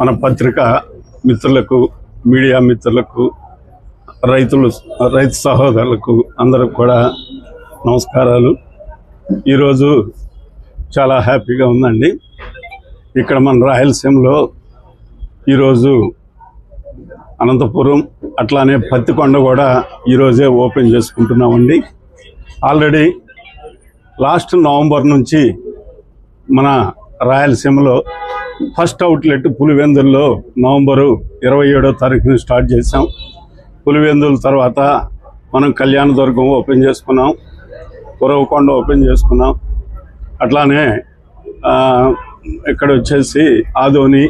మన పత్రిక మిత్రులకు మీడియా మిత్రులకు రైతులు రైతు సహోదరులకు అందరికి కూడా నమస్కారాలు. ఈరోజు చాలా హ్యాపీగా ఉందండి. ఇక్కడ మన రాయలసీమలో ఈరోజు అనంతపురం అట్లానే పత్తికొండ కూడా ఈరోజే ఓపెన్ చేసుకుంటున్నామండి. ఆల్రెడీ లాస్ట్ నవంబర్ నుంచి మన రాయలసీమలో ఫస్ట్ అవుట్లెట్ పులివెందుల్లో నవంబరు ఇరవై ఏడో తారీఖున స్టార్ట్ చేసాం పులివెందుల తర్వాత మనం కళ్యాణదుర్గం ఓపెన్ చేసుకున్నాం. ఉరవకొండ ఓపెన్ చేసుకున్నాం. అట్లానే ఇక్కడ వచ్చేసి ఆదోని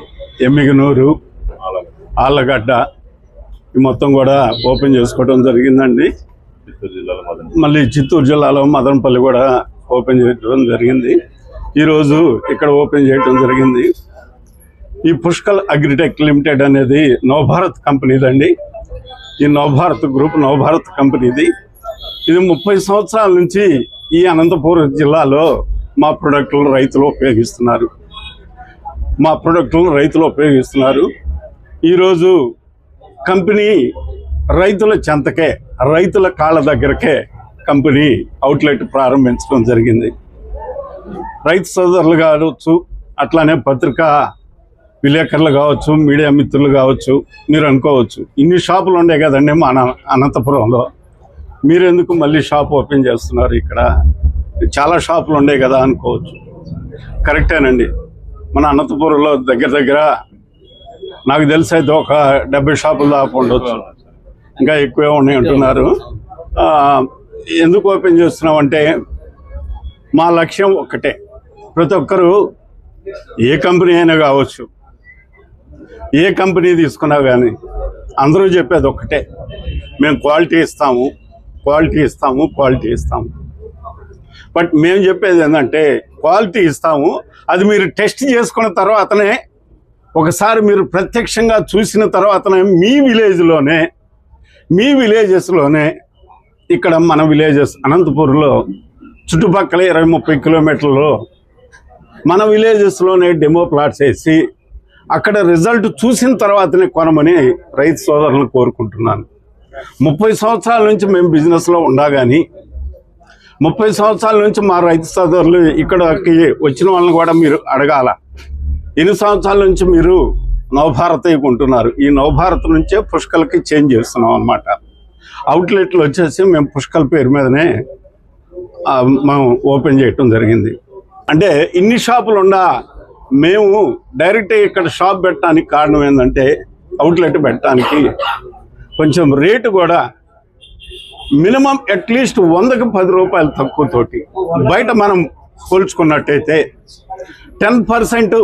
ఎమ్మిగనూరు ఆళ్ళగడ్డ ఈ మొత్తం కూడా ఓపెన్ చేసుకోవడం జరిగిందండి. మళ్ళీ చిత్తూరు జిల్లాలో మదనపల్లి కూడా ఓపెన్ చేయడం జరిగింది. ఈరోజు ఇక్కడ ఓపెన్ చేయడం జరిగింది. ఈ పుష్కల్ అగ్రిటెక్ లిమిటెడ్ అనేది నవభారత్ కంపెనీదండి. ఈ నవభారత్ గ్రూప్ నవభారత్ కంపెనీది. ఇది ముప్పై సంవత్సరాల నుంచి ఈ అనంతపురం జిల్లాలో మా ప్రొడక్టులు రైతులు ఉపయోగిస్తున్నారు. మా ప్రొడక్టులు రైతులు ఉపయోగిస్తున్నారు. ఈరోజు కంపెనీ రైతుల చెంతకే రైతుల కాళ్ళ దగ్గరకే కంపెనీ అవుట్లెట్ ప్రారంభించడం జరిగింది. రైతు సోదరులు కావచ్చు అట్లానే పత్రికా విలేకరులు కావచ్చు మీడియా మిత్రులు కావచ్చు మీరు అనుకోవచ్చు. ఇన్ని షాపులు ఉండే కదండి మన అనంతపురంలో. మీరు ఎందుకు మళ్ళీ షాప్ ఓపెన్ చేస్తున్నారు ఇక్కడ? చాలా షాపులు ఉండే కదా అనుకోవచ్చు. కరెక్టేనండి. మన అనంతపురంలో దగ్గర దగ్గర నాకు తెలిసి అయితే ఒక డెబ్బై షాపులు దాకా ఉండొచ్చు. ఇంకా ఎక్కువే ఉన్నాయి అంటున్నారు. ఎందుకు ఓపెన్ చేస్తున్నామంటే మా లక్ష్యం ఒక్కటే. ప్రతి ఒక్కరూ ఏ కంపెనీ అయినా కావచ్చు ఏ కంపెనీ తీసుకున్నా కానీ అందరూ చెప్పేది ఒక్కటే. మేము క్వాలిటీ ఇస్తాము క్వాలిటీ ఇస్తాము క్వాలిటీ ఇస్తాము. బట్ మేము చెప్పేది ఏంటంటే క్వాలిటీ ఇస్తాము అది మీరు టెస్ట్ చేసుకున్న తర్వాతనే ఒకసారి మీరు ప్రత్యక్షంగా చూసిన తర్వాతనే మీ విలేజ్లోనే మీ విలేజెస్లోనే ఇక్కడ మన విలేజెస్ అనంతపూర్లో చుట్టుపక్కల ఇరవై ముప్పై కిలోమీటర్లు మన విలేజెస్లోనే డెమో ప్లాట్స్ వేసి అక్కడ రిజల్ట్ చూసిన తర్వాతనే కొనమని రైతు సోదరులను కోరుకుంటున్నాను. ముప్పై సంవత్సరాల నుంచి మేము బిజినెస్లో ఉండగాని ముప్పై సంవత్సరాల నుంచి మా రైతు సోదరులు ఇక్కడకి వచ్చిన వాళ్ళని కూడా మీరు అడగాల. ఎన్ని సంవత్సరాల నుంచి మీరు నవభారత్ కొంటున్నారు ఈ నవభారత్ నుంచే పుష్కల్కి చేంజ్ చేస్తున్నాం అనమాట అవుట్లెట్లు వచ్చేసి మేము పుష్కల్ పేరు మీదనే మనం ఓపెన్ చేయటం జరిగింది. అంటే ఇన్ని షాపులు ఉండా మేము డైరెక్ట్ ఇక్కడ షాప్ పెట్టడానికి కారణం ఏంటంటే అవుట్లెట్ పెట్టడానికి కొంచెం రేటు కూడా మినిమం అట్లీస్ట్ వందకి పది రూపాయలు తక్కువతోటి బయట మనం పోల్చుకున్నట్టయితే టెన్ పర్సెంట్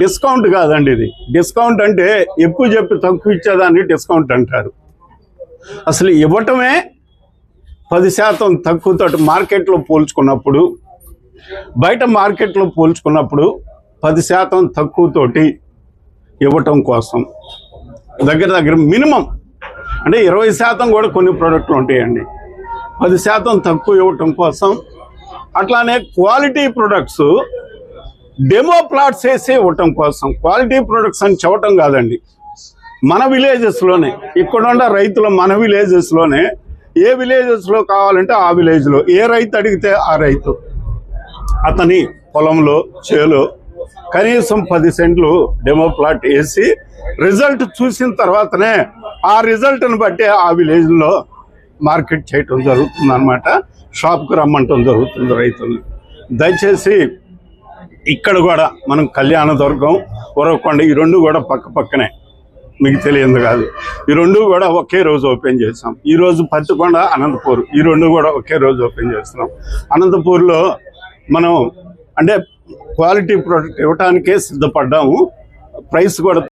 డిస్కౌంట్ కాదండి ఇది. డిస్కౌంట్ అంటే ఎక్కువ చెప్పి తక్కువ ఇచ్చేదాన్ని డిస్కౌంట్ అంటారు. అసలు ఇవ్వటమే పది శాతం తక్కువతో మార్కెట్లో పోల్చుకున్నప్పుడు బయట మార్కెట్లో పోల్చుకున్నప్పుడు పది శాతం తక్కువతోటి ఇవ్వటం కోసం. దగ్గర దగ్గర మినిమం అంటే ఇరవై శాతం కూడా కొన్ని ప్రోడక్ట్లు ఉంటాయండి. పది శాతం తక్కువ ఇవ్వటం కోసం అట్లానే క్వాలిటీ ప్రొడక్ట్స్ డెమో ప్లాట్స్ వేసి ఇవ్వటం కోసం. క్వాలిటీ ప్రొడక్ట్స్ అని చెప్పటం కాదండి. మన విలేజెస్లోనే ఇక్కడున్న రైతులు మన విలేజెస్లోనే ఏ విలేజెస్లో కావాలంటే ఆ విలేజ్లో ఏ రైతు అడిగితే ఆ రైతు. అతని పొలంలో చేలో కనీసం పది సెంట్లు డెమో ప్లాట్ వేసి రిజల్ట్ చూసిన తర్వాతనే ఆ రిజల్ట్ని బట్టి ఆ విలేజ్లో మార్కెట్ చేయటం జరుగుతుంది అనమాట షాప్కి రమ్మంటం జరుగుతుంది రైతులు దయచేసి ఇక్కడ కూడా మనం కళ్యాణదుర్గం ఉరవకొండ ఈ రెండు కూడా పక్క పక్కనే. మీకు తెలియదు కాదు. ఈ రెండు కూడా ఒకే రోజు ఓపెన్ చేస్తాం. ఈ రోజు పత్తికొండ అనంతపూర్ ఈ రెండు కూడా ఒకే రోజు ఓపెన్ చేస్తున్నాం. అనంతపూర్లో మనం అంటే క్వాలిటీ ప్రోడక్ట్ ఇవ్వటానికే సిద్ధపడ్డాము. ప్రైస్ కూడా